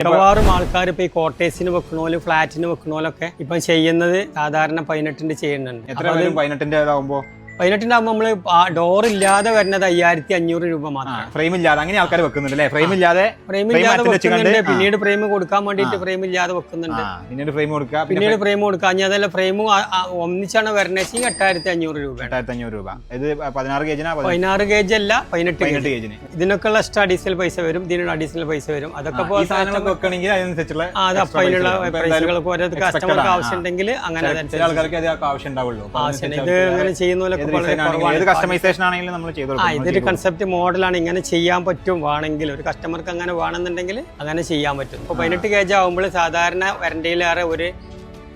മിക്കവാറും ആൾക്കാർ ഇപ്പൊ ഈ കോട്ടേഴ്സിന് വെക്കണോലും ഫ്ലാറ്റിന് വെക്കണോലൊക്കെ ഇപ്പൊ ചെയ്യുന്നത് സാധാരണ പതിനെട്ടിന്റെ ചെയ്യുന്നുണ്ട്. എത്ര വരും പതിനെട്ടിന്റെ ആകുമ്പോൾ നമ്മൾ ഡോർ ഇല്ലാതെ വരുന്നത് അയ്യായിരത്തി അഞ്ഞൂറ് രൂപ മാത്രം. ഫ്രെയിം ഇല്ലാതെ അങ്ങനെ ആൾക്കാർ വെക്കുന്നുണ്ട് അല്ലേ? ഫ്രെയിം ഇല്ലാതെ ഫ്രെയിം ഇല്ലാതെ വെച്ചിട്ടുണ്ട് വെക്കുന്നുണ്ട്. പിന്നീട് ഫ്രെയിം കൊടുക്കാൻ വേണ്ടിയിട്ട് ഫ്രെയിം ഇല്ലാതെ വെക്കുന്നുണ്ട്. പിന്നീട് ഫ്രെയിം കൊടുക്കുക. പിന്നീട് ഫ്രെയിം കൊടുക്കുക. ഇനി അതല്ല ഫ്രെയിം ഒന്നിച്ചാണ് വരണേച്ചെങ്കിൽ എട്ടായിരത്തി അഞ്ഞൂറ് രൂപ എട്ടായിരത്തി അഞ്ഞൂറ് രൂപ. ഇത് പതിനാറ് കേജിനാ പതിനാറ് ഗേജ് അല്ല പതിനെട്ട് പതിനെട്ട് ഗേജ് കേജിന് ഇതിനൊക്കെയുള്ള എക്സ്ട്രാ അഡീഷണൽ പൈസ വരും ഇതിനുള്ള അഡീഷണൽ പൈസ വരും. അതൊക്കെ വെക്കണമെങ്കിൽ അതിനനുസരിച്ചുള്ള അത് അപ്പൊ അതിനുള്ള പൈസ വരും. ഇപ്പൊ എന്തായാലും പ്രൈസുകൾക്ക് ഓരോ കസ്റ്റമർക്ക് ആവശ്യം ഉണ്ടെങ്കിൽ അങ്ങനെ ആൾക്കാർക്ക് ആവശ്യം ഉണ്ടാവുള്ളൂ ഇത് അങ്ങനെ ചെയ്യുന്ന ഏത് ഏത് കസ്റ്റമൈസേഷൻ ആണെങ്കിലും നമ്മൾ ചെയ്ത് ആ ഇതൊരു കൺസെപ്റ്റ് മോഡലാണ് ഇങ്ങനെ ചെയ്യാൻ പറ്റും വേണമെങ്കിൽ. ഒരു കസ്റ്റമർക്ക് അങ്ങനെ വേണമെന്നുണ്ടെങ്കിൽ അങ്ങനെ ചെയ്യാൻ പറ്റും. ഇപ്പോൾ പതിനെട്ട് കെ ജി ആകുമ്പോൾ സാധാരണ വരണ്ടയിലേറെ ഒരു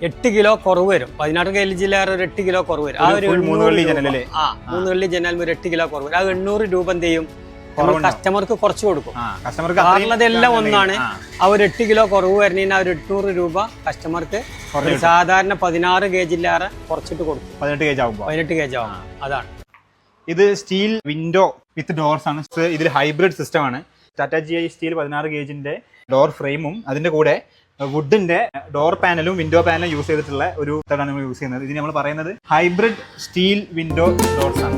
എട്ട് കിലോ കുറവ് വരും. പതിനാറ് കെ ജിയിലേറെ ഒരു എട്ട് കിലോ കുറവ് വരും. ആ ഒരു മൂന്നുകള്ളി ജനൽ? ആ മൂന്നുകള്ളി ജനൽ ഒരു എട്ട് കിലോ കുറവ് വരും. ആ എണ്ണൂറ് രൂപ എന്ത് ചെയ്യും. കസ്റ്റമർക്ക് കുറച്ച് കൊടുക്കും. കാറുള്ളതെല്ലാം ഒന്നാണ് ആ. ഒരു എട്ട് കിലോ കുറവ് വരുന്നതിന് ആ ഒരു എട്ടുനൂറ് രൂപ കസ്റ്റമർക്ക് സാധാരണ പതിനാറ് കേജില്ലാറെ കുറച്ചിട്ട് കൊടുക്കും. പതിനെട്ട് കേജ് ആകുമ്പോൾ പതിനെട്ട് കേജ് ആവും. അതാണ്. ഇത് സ്റ്റീൽ വിൻഡോ വിത്ത് ഡോർസ് ആണ്. ഇത് ഇതിൽ ഹൈബ്രിഡ് സിസ്റ്റം ആണ്. ടാറ്റ ജി ഐ സ്റ്റീൽ പതിനാറ് ഗേജിന്റെ ഡോർ ഫ്രെയിമും അതിന്റെ കൂടെ വുഡിന്റെ ഡോർ പാനലും വിൻഡോ പാനലും യൂസ് ചെയ്തിട്ടുള്ള ഒരു ഇതാണ് നമ്മൾ യൂസ് ചെയ്യുന്നത്. ഇത് നമ്മൾ പറയുന്നത് ഹൈബ്രിഡ് സ്റ്റീൽ വിൻഡോ ഡോർസ് ആണ്.